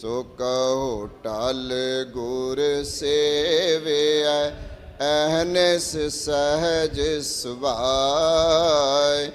ਸੋ ਕਹੋ ਟਲ ਗੁਰ ਸੇਵਿਐ, ਅਹਨਿਸ ਸਹਜ ਸੁਭਾਇ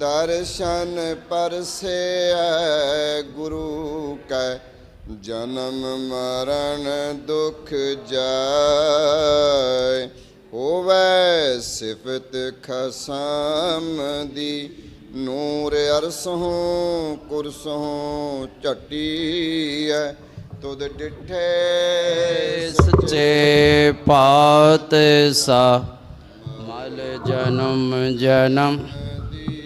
ਦਰਸ਼ਨ ਪਰਸੇਐ ਗੁਰੂ ਕੈ, ਜਨਮ ਮਰਨ ਦੁਖ ਜਾਇ। ਹੋਵੇ ਸਿਫਤ ਖਸਮ ਦੀ ਨੂਰ ਅਰਸੋਂ ਕੁਰਸੋਂ ਝਟੀਐ ਤੁਧ ਡਿਠੇ ਸੱਚੇ ਪਾਤ ਸਾ ਮਲ ਜਨਮ ਜਨਮ। ਦੀ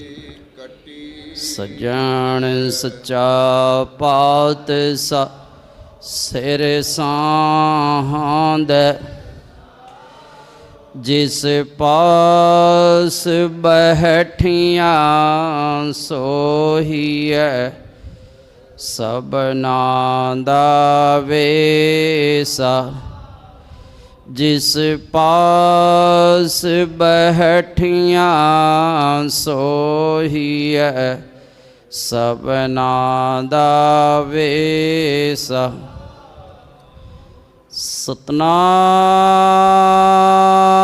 ਕਟੀ ਸਜਣ ਸੱਚਾ ਪਾਤ ਸਾ ਸਿਰ ਸਾਹੰਦ ਜਿਸ ਪਾਸ ਬਹਿਠੀਆਂ ਸੋਹੀਐ ਸਬਨਾ ਦਾ ਵੇਸਾ। ਜਿਸ ਪਾਸ ਬਹਿਠੀਆਂ ਸੋਹੀਐ ਸਬਨਾ ਦਾ ਵੇਸਾ। ਸਤਨਾਮ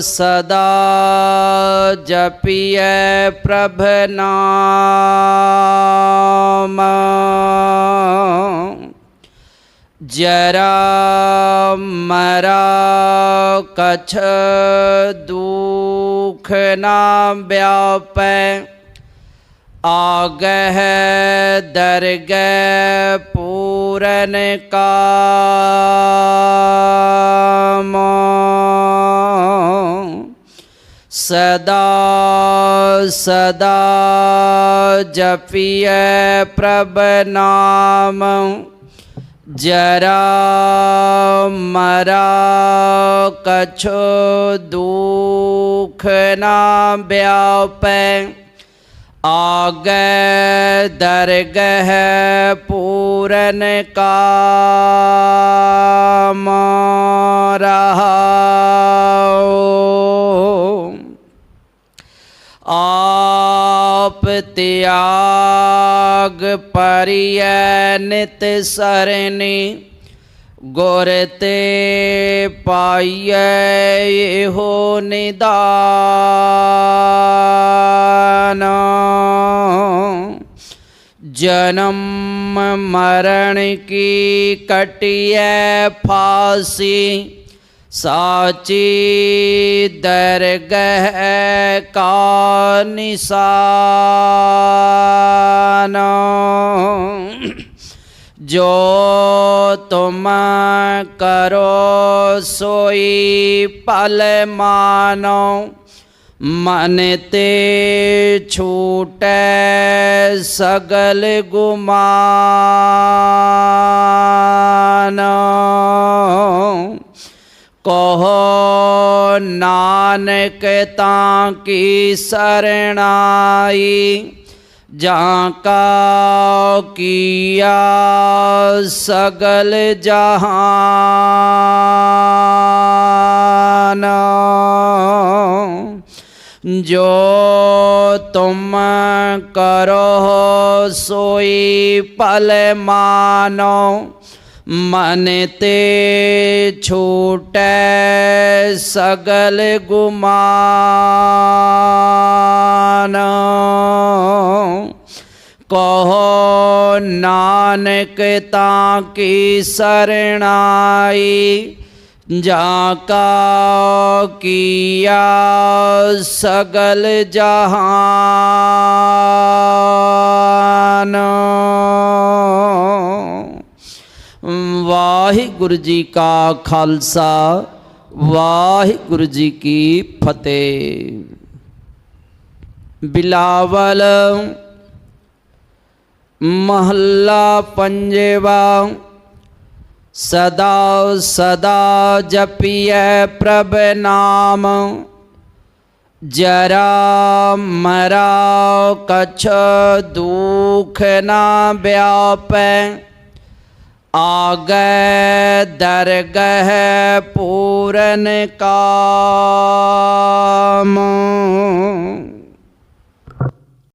सदा जपिय प्रभनाम जरा मरा कछ दुख ना व्यापय आगह दर्ग पूरन का सदा सदा जपिय प्रभ नाम। जरा मरा कछो दुख ना व्याप आग दरगह पूरन का रहा ਤਿਆਗ ਪਰਿਐ ਨਿਤ ਸਰਨੀ ਗੁਰ ਤੇ ਪਾਈਐ ਇਹੋ ਨਿਦਾਨ। ਜਨਮ ਮਰਨ ਕੀ ਕਟਿਐ ਫਾਸੀ साची दरगह का निशान। जो तुम करो सोई पल मानो, मन ते छूट सगल गुमान। कहो नानक ताकी शरणाई जाका किया सगल जहान। जो तुम करो सोई पल मानो मन ते छोट सगल गुमान। कहो नानक ताकी शरणाई जाका किया सगल जहान। ਵਾਹਿਗੁਰੂ ਜੀ ਕਾ ਖਾਲਸਾ, ਵਾਹਿਗੁਰੂ ਜੀ ਕੀ ਫਤਿਹ। ਬਿਲਾਵਲ, ਮਹੱਲਾ ਪੰਜਵਾ, ਸਦਾ ਸਦਾ ਜਪੀਐ ਪ੍ਰਭ ਨਾਮ। ਜਰਾ ਮਰਾ ਕਛ ਦੁਖ ਨਾ ਵਿਆਪੈ आगे दरगह पूरन का।